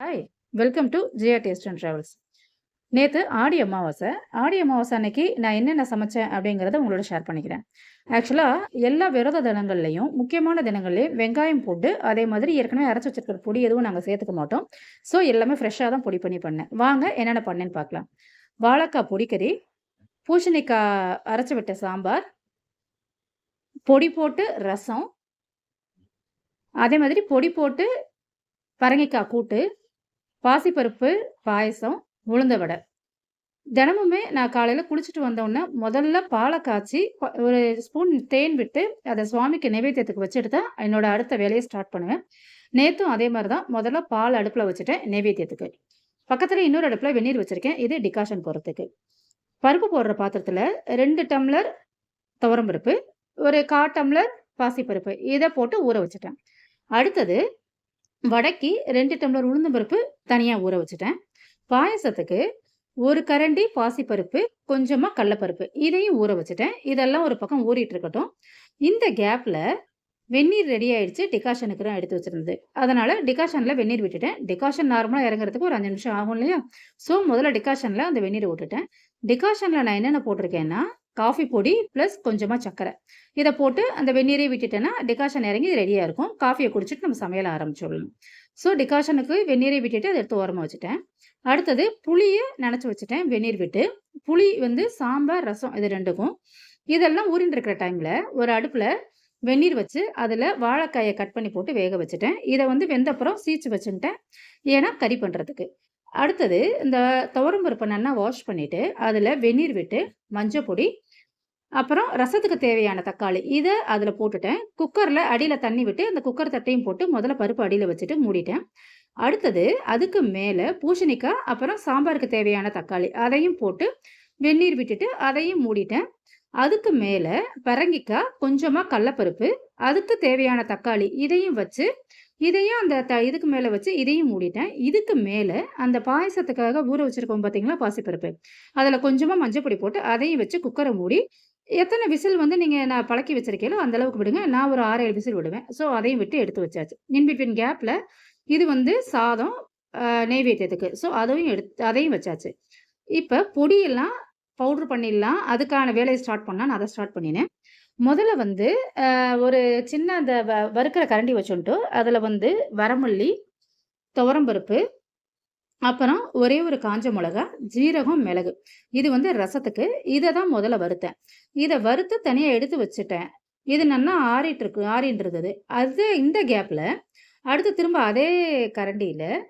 Hi welcome to Jiya taste and travels நேற்று ஆடி அமாவாசை. ஆடி அமாவாசை அன்னைக்கு நான் என்னென்ன சமைச்சேன் அப்படிங்கிறத உங்களோட ஷேர் பண்ணிக்கிறேன். ஆக்சுவலாக எல்லா விரத தினங்கள்லையும் முக்கியமான தினங்கள்லையும் வெங்காயம் போட்டு அதே மாதிரி ஏற்கனவே அரைச்சி வச்சிருக்கிற பொடி எதுவும் நாங்கள் சேர்த்துக்க மாட்டோம். ஸோ எல்லாமே ஃப்ரெஷ்ஷாக தான் பொடி பண்ணி பண்ணேன். வாங்க என்னென்ன பண்ணேன்னு பார்க்கலாம். வாழைக்காய் பொடிக்கறி பூசணிக்காய் அரைச்சி விட்ட சாம்பார் பொடி போட்டு ரசம் அதே மாதிரி பொடி போட்டு பரங்கிக்காய் கூட்டு பாசிப்பருப்பு பாயசம் உளுந்த வடை. தினமுமே நான் காலையில் குளிச்சுட்டு வந்தோடனே முதல்ல பாலை காய்ச்சி ஒரு ஸ்பூன் தேன் விட்டு அதை சுவாமிக்கு நைவேத்தியத்துக்கு வச்சுட்டு தான் என்னோட அடுத்த வேலையை ஸ்டார்ட் பண்ணுவேன். நேற்றும் அதே மாதிரி தான் முதல்ல பால் அடுப்பில் வச்சுட்டேன் நைவேத்தியத்துக்கு. பக்கத்தில் இன்னொரு அடுப்பில் வெந்நீர் வச்சுருக்கேன். இது டிகாஷன் போடுறதுக்கு. பருப்பு போடுற பாத்திரத்தில் ரெண்டு டம்ளர் துவரம்பருப்பு ஒரு கா டம்ளர் பாசிப்பருப்பு இதை போட்டு ஊற வச்சுட்டேன். அடுத்தது வடக்கி ரெண்டு டம்ளர் உளுந்தம்பருப்பு தனியாக ஊற வச்சுட்டேன். பாயசத்துக்கு ஒரு கரண்டி பாசிப்பருப்பு கொஞ்சமாக கடலப்பருப்பு இதையும் ஊற வச்சுட்டேன். இதெல்லாம் ஒரு பக்கம் ஊறிட்டு இருக்கட்டும். இந்த கேப்பில் வெந்நீர் ரெடி ஆயிடுச்சு. டிகாஷனுக்கு தான் எடுத்து வச்சிருந்தது. அதனால டிகாஷனில் வெந்நீர் விட்டுட்டேன். டிகாஷன் நார்மலாக இறங்குறதுக்கு ஒரு அஞ்சு நிமிஷம் ஆகும் இல்லையா? ஸோ முதல்ல டிகாஷனில் அந்த வெந்நீரை விட்டுட்டேன் டிகாஷனில் நான் என்னென்ன போட்டிருக்கேன்னா காஃபி பொடி ப்ளஸ் கொஞ்சமாக சர்க்கரை இதை போட்டு அந்த வெந்நீரை விட்டுட்டேன்னா டிகாஷன் இறங்கி ரெடியாக இருக்கும். காஃபியை குடிச்சிட்டு நம்ம சமையல் ஆரம்பிச்சிடலாம். ஸோ டிகாஷனுக்கு வெந்நீரை விட்டுட்டு அதை எடுத்து ஓரமாக வச்சுட்டேன். அடுத்தது புளியை நினச்சி வச்சுட்டேன் வெந்நீர் விட்டு. புளி வந்து சாம்பார் ரசம் இது ரெண்டுக்கும். இதெல்லாம் ஊறின்னு இருக்கிற டைமில் ஒரு அடுப்பில் வெந்நீர் வச்சு அதில் வாழைக்காயை கட் பண்ணி போட்டு வேக வச்சுட்டேன். இதை வந்து வெந்தப்புறம் சீச்சு வச்சுட்டேன். ஏன்னா கறி பண்ணுறதுக்கு அடுத்தது இந்த துவரம்பருப்பை நல்லா வாஷ் பண்ணிவிட்டு அதில் வெந்நீர் விட்டு மஞ்சள் பொடி அப்புறம் ரசத்துக்கு தேவையான தக்காளி. இதை அதில் போட்டுட்டேன். குக்கரில் அடியில் தண்ணி விட்டு அந்த குக்கர் தட்டையும் போட்டு முதல்ல பருப்பு அடியில் வச்சுட்டு மூடிட்டேன். அடுத்தது அதுக்கு மேலே பூசணிக்காய் அப்புறம் சாம்பாருக்கு தேவையான தக்காளி அதையும் போட்டு வெந்நீர் விட்டுட்டு அதையும் மூடிட்டேன். அதுக்கு மேலே பரங்கிக்காய் கொஞ்சமாக கடலப்பருப்பு அதுக்கு தேவையான தக்காளி இதையும் வச்சு இதையும் அந்த த இதுக்கு மேலே வச்சு இதையும் மூடிட்டேன். இதுக்கு மேலே அந்த பாயசத்துக்காக ஊற வச்சுருக்கோம் பார்த்தீங்களா பாசிப்பருப்பு. அதில் கொஞ்சமாக மஞ்சள் பொடி போட்டு அதையும் வச்சு குக்கரை மூடி எத்தனை விசில் வந்து நீங்கள் நான் பழக்கி வச்சிருக்கீங்களோ அந்த அளவுக்கு விடுங்க. நான் ஒரு ஆறு ஏழு விசில் விடுவேன். ஸோ அதையும் விட்டு எடுத்து வச்சாச்சு. இன்பிட்வீன் கேப்பில் இது வந்து சாதம் நெய்வேத்தியத்துக்கு. ஸோ அதையும் எடுத்து அதையும் வச்சாச்சு. இப்போ பொடியெல்லாம் பவுட்ரு பண்ணிடலாம். அதுக்கான வேலையை ஸ்டார்ட் பண்ணால் நான் அதை ஸ்டார்ட் பண்ணினேன். முதல்ல வந்து ஒரு சின்ன அந்த வ- வறுக்கிற கரண்டி வச்சுட்டு அதில் வந்து வரமல்லி துவரம்பருப்பு அப்புறம் ஒரே ஒரு காஞ்ச மிளகா ஜீரகம் மிளகு. இது வந்து ரசத்துக்கு. இதை தான் முதல்ல வறுத்தேன். இதை வறுத்து தனியாக எடுத்து வச்சுட்டேன். இது நல்லா ஆறிட்டு இருக்கு ஆறிட்டு அது இந்த கேப்பில் அடுத்து திரும்ப அதே கரண்டியில்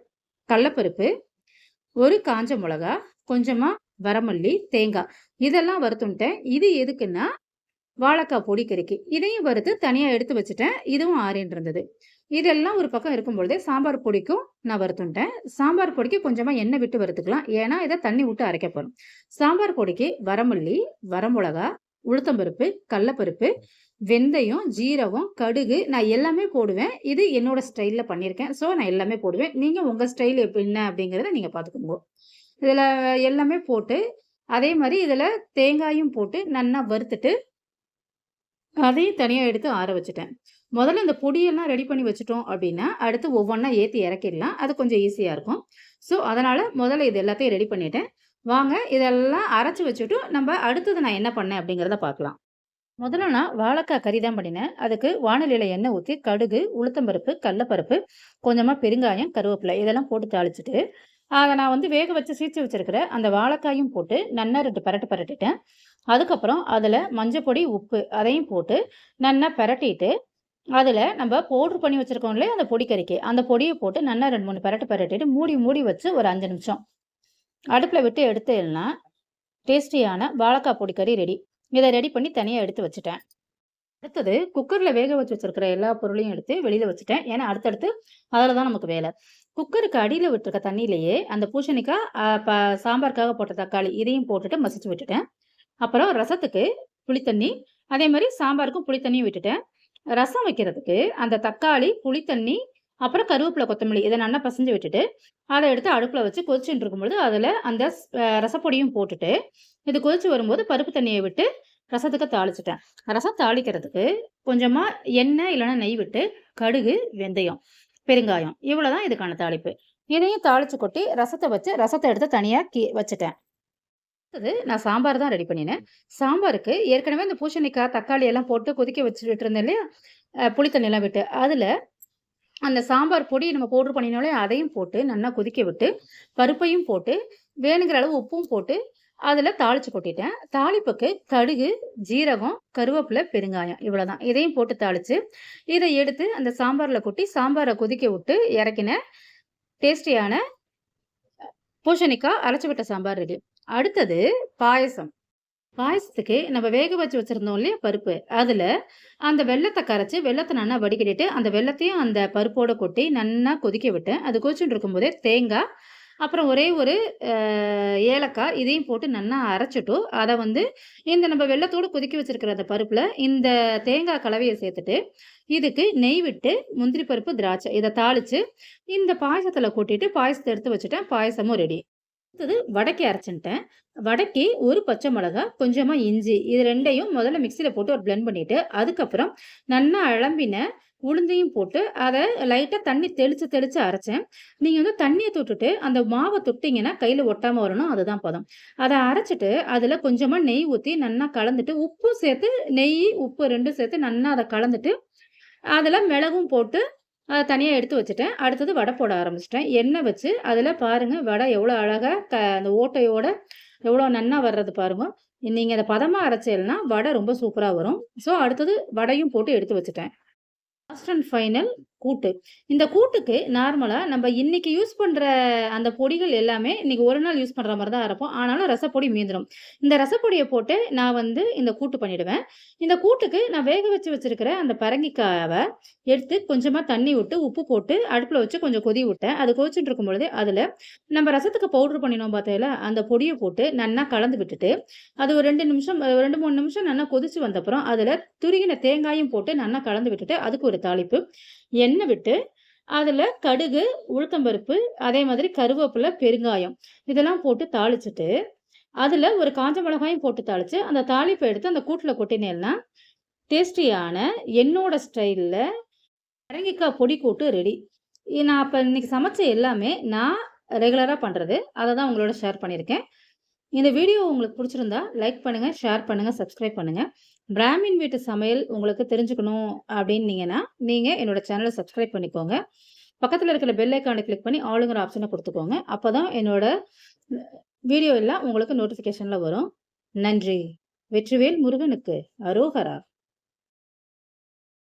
கடலப்பருப்பு ஒரு காஞ்ச மிளகா கொஞ்சமாக வரமல்லி தேங்காய். இதெல்லாம் வறுத்துட்டேன் இது எதுக்குன்னா வாழைக்காய் பொடி கறிக்கு. இதையும் வறுத்து தனியாக எடுத்து வச்சுட்டேன். இதுவும் ஆறின்னு இருந்தது இதெல்லாம் ஒரு பக்கம் இருக்கும் பொழுதே சாம்பார் பொடிக்கும் நான் வறுத்துட்டேன். சாம்பார் பொடிக்கு கொஞ்சமாக எண்ணெய் விட்டு வறுத்துக்கலாம். ஏன்னா இதை தண்ணி விட்டு அரைக்க போகிறோம் சாம்பார் பொடிக்கு வரமல்லி வரமிளகா உளுத்தம்பருப்பு கடலப்பருப்பு வெந்தயம் ஜீரகம் கடுகு நான் எல்லாமே போடுவேன். இது என்னோட ஸ்டைலில் பண்ணியிருக்கேன். ஸோ நான் எல்லாமே போடுவேன். நீங்கள் உங்கள் ஸ்டைல் எப்படி என்ன அப்படிங்கிறத நீங்கள் பார்த்துக்கோங்க இதில் எல்லாமே போட்டு அதே மாதிரி இதில் தேங்காயும் போட்டு நல்லா வறுத்துட்டு அதையும் தனியாக எடுத்து ஆற வச்சுட்டேன். முதல்ல இந்த பொடியெல்லாம் ரெடி பண்ணி வச்சுட்டோம் அப்படின்னா அடுத்து ஒவ்வொன்றா ஏற்றி இறக்கிடலாம். அது கொஞ்சம் ஈஸியாக இருக்கும். ஸோ அதனால் முதல்ல இது எல்லாத்தையும் ரெடி பண்ணிட்டேன். வாங்க இதெல்லாம் அரைச்சி வச்சுட்டு நம்ம அடுத்தது நான் என்ன பண்ணேன் அப்படிங்கிறத பார்க்கலாம். முதல்ல நான் வாழைக்காய் கறி தான் பண்ணினேன். அதுக்கு வானிலையில் எண்ணெய் ஊற்றி கடுகு உளுத்தம்பருப்பு கடலப்பருப்பு கொஞ்சமாக பெருங்காயம் கருவேப்பிலை இதெல்லாம் போட்டு தாளிச்சிட்டு அதை நான் வந்து வேக வச்சு சீச்சு வச்சிருக்கிற அந்த வாழைக்காயும் போட்டு நல்லா ரெண்டு பரட்டு பரட்டிட்டேன். அதுக்கப்புறம் அதில் மஞ்சள் பொடி உப்பு அதையும் போட்டு நல்லா பரட்டிட்டு அதில் நம்ம பவுட்ரு பண்ணி வச்சுருக்கோம் இல்லையா? அந்த பொடி கறிக்கு அந்த பொடியை போட்டு நல்லா ரெண்டு மூணு பரட்டு பரட்டிட்டு மூடி மூடி வச்சு ஒரு அஞ்சு நிமிஷம். அடுப்பில் விட்டு எடுத்துனா டேஸ்டியான வாழைக்காய் பொடி கறி ரெடி. இதை ரெடி பண்ணி தனியாக எடுத்து வச்சுட்டேன். அடுத்தது குக்கரில் வேக வச்சு வச்சுருக்கிற எல்லா பொருளையும் எடுத்து வெளியில் வச்சுட்டேன். ஏன்னா அடுத்தடுத்து அதில் தான் நமக்கு வேலை. குக்கருக்கு அடியில் விட்டுருக்க தண்ணியிலேயே அந்த பூசணிக்காய் ப சாம்பாருக்காக போட்ட தக்காளி இதையும் போட்டுட்டு மசிச்சு விட்டுட்டேன். அப்புறம் ரசத்துக்கு புளித்தண்ணி அதே மாதிரி சாம்பாருக்கும் புளித்தண்ணியும் விட்டுட்டேன். ரசம் வைக்கிறதுக்கு அந்த தக்காளி புளித்தண்ணி அப்புறம் கருவேப்பிலை கொத்தமல்லி இதை நல்லா பசஞ்சு விட்டுட்டு அதை எடுத்து அடுப்பில் வச்சு கொதிச்சுட்டு இருக்கும்பொழுது அதில் அந்த ரசப்பொடியும் போட்டுட்டு இது கொதிச்சு வரும்போது பருப்பு தண்ணியை விட்டு ரசத்துக்கு தாளிச்சிட்டேன். ரசம் தாளிக்கிறதுக்கு கொஞ்சமாக எண்ணெய் இல்லைன்னா நெய் விட்டு கடுகு வெந்தயம் பெருங்காயம் இவ்வளோதான் இதுக்கான தாளிப்பு. இதையும் தாளிச்சு கொட்டி ரசத்தை வச்சு ரசத்தை எடுத்து தனியாக கீ வச்சுட்டேன். அடுத்தது நான் சாம்பார் தான் ரெடி பண்ணினேன். சாம்பாருக்கு ஏற்கனவே இந்த பூசணிக்காய் தக்காளி எல்லாம் போட்டு கொதிக்க வச்சுட்டு இருந்தேன் இல்லையா? புளி தண்ணியெல்லாம் விட்டு. அதில் அந்த சாம்பார் பொடி நம்ம பவுட்ரு பண்ணினாலே அதையும் போட்டு நல்லா கொதிக்க விட்டு பருப்பையும் போட்டு வேணுங்கிற அளவு உப்பும் போட்டு அதில் தாளிச்சு கொட்டிட்டேன். தாளிப்புக்கு கடுகு ஜீரகம் கருவேப்பிலை பெருங்காயம் இவ்வளோதான் இதையும் போட்டு தாளித்து இதை எடுத்து அந்த சாம்பாரில் கொட்டி சாம்பாரை கொதிக்க விட்டு இறக்கின டேஸ்டியான பூசணிக்காய் அரைச்சி விட்ட சாம்பார் ரெடி அடுத்தது பாயசம். பாயசத்துக்கு நம்ம வேக வச்சு வச்சுருந்தோம் இல்லையா பருப்பு. அதில் அந்த வெள்ளத்தை கரைச்சி வெள்ளத்தை நல்லா வடிகட்டிட்டு அந்த வெள்ளத்தையும் அந்த பருப்போட கொட்டி நல்லா கொதிக்க விட்டேன் அது கொதிச்சுட்டு இருக்கும்போதே தேங்காய் அப்புறம் ஒரே ஒரு ஏலக்காய் இதையும் போட்டு நல்லா அரைச்சிட்டு அதை வந்து இந்த நம்ம வெள்ளத்தோடு கொதிக்க வச்சுருக்கிற அந்த பருப்பில் இந்த தேங்காய் கலவையை சேர்த்துட்டு இதுக்கு நெய் விட்டு முந்திரி பருப்பு திராட்சை இதை தாளித்து இந்த பாயசத்தில் கொட்டிட்டு பாயசத்தை எடுத்து வச்சுட்டேன் பாயசமும் ரெடி அடுத்தது வடக்கி அரைச்சின்ட்டேன். வடக்கி ஒரு பச்சை மிளகா கொஞ்சமாக இஞ்சி இது ரெண்டையும் முதல்ல மிக்சியில் போட்டு ஒரு பிளெண்ட் பண்ணிவிட்டு அதுக்கப்புறம் நல்லா அழம்பின உளுந்தையும் போட்டு அதை லைட்டாக தண்ணி தெளித்து தெளித்து அரைச்சேன். நீங்கள் வந்து தண்ணியை தொட்டுட்டு அந்த மாவை தொட்டிங்கன்னா கையில் ஒட்டாமல் வரணும் அதுதான் பதம். அதை அரைச்சிட்டு அதில் கொஞ்சமாக நெய் ஊற்றி நல்லா கலந்துட்டு உப்பும் சேர்த்து நெய் உப்பு ரெண்டும் சேர்த்து நல்லா அதை கலந்துட்டு அதில் மிளகும் போட்டு அதை தனியாக எடுத்து வச்சுட்டேன். அடுத்தது வடை போட ஆரம்பிச்சிட்டேன். எண்ணெய் வச்சு அதில் பாருங்கள் வடை எவ்வளோ அழகாக க அந்த ஓட்டையோட எவ்வளோ நன்னா வர்றது பாருங்க. நீங்கள் அதை பதமாக அரைச்சல்னா வடை ரொம்ப சூப்பராக வரும். ஸோ அடுத்தது வடையும் போட்டு எடுத்து வச்சுட்டேன். லாஸ்ட் அண்ட் ஃபைனல் கூட்டு. இந்த கூட்டுக்கு நார்மலாக நம்ம இன்னைக்கு யூஸ் பண்ணுற அந்த பொடிகள் எல்லாமே இன்னைக்கு ஒரு நாள் யூஸ் பண்ணுற மாதிரி தான் இருப்போம் ஆனாலும் ரசப்பொடி மீந்துடும் இந்த ரசப்பொடியை போட்டு நான் வந்து இந்த கூட்டு பண்ணிடுவேன். இந்த கூட்டுக்கு நான் வேக வச்சு வச்சிருக்கிற அந்த பரங்கிக்காவை எடுத்து கொஞ்சமாக தண்ணி விட்டு உப்பு போட்டு அடுப்பில் வச்சு கொஞ்சம் கொதி விட்டேன். அது கொதிச்சுட்டு இருக்கும் பொழுது அதில் நம்ம ரசத்துக்கு பவுடர் பண்ணினோம் பார்த்தீங்களா? அந்த பொடியை போட்டு நல்லா கலந்து விட்டுட்டு அது ஒரு ரெண்டு நிமிஷம் ஒரு ரெண்டு மூணு நிமிஷம் நல்லா கொதிச்சு வந்தப்புறம் அதில் துருகின தேங்காயும் போட்டு நல்லா கலந்து விட்டுட்டு அதுக்கு ஒரு தாளிப்பு. எண்ணெய் விட்டு அதில் கடுகு உளுத்தம்பருப்பு அதே மாதிரி கருவேப்பிலை பெருங்காயம் இதெல்லாம் போட்டு தாளிச்சிட்டு அதில் ஒரு காஞ்ச மிளகாயும் போட்டு தாளித்து அந்த தாளிப்பை எடுத்து அந்த கூட்டில் கொட்டினேன்னா டேஸ்டியான என்னோட ஸ்டைலில் பரங்கிக்காய் பொடி கூட்டு ரெடி நான் அப்போ இன்னைக்கு சமைச்ச எல்லாமே நான் ரெகுலராக பண்ணுறது அதை தான் உங்களோட ஷேர் பண்ணியிருக்கேன். இந்த வீடியோ உங்களுக்கு பிடிச்சிருந்தா லைக் பண்ணுங்கள் ஷேர் பண்ணுங்கள் சப்ஸ்கிரைப் பண்ணுங்கள் பிராமின் வீட்டு சமையல் உங்களுக்கு தெரிஞ்சுக்கணும் அப்படின்னீங்கன்னா நீங்கள் என்னோட சேனலை சப்ஸ்கிரைப் பண்ணிக்கோங்க. பக்கத்தில் இருக்கிற பெல் ஐக்கானை கிளிக் பண்ணி ஆளுங்கிற ஆப்ஷனை கொடுத்துக்கோங்க. அப்போ தான் என்னோட வீடியோ எல்லாம் உங்களுக்கு நோட்டிஃபிகேஷனில் வரும். நன்றி. வெற்றிவேல் முருகனுக்கு. அரோகரா.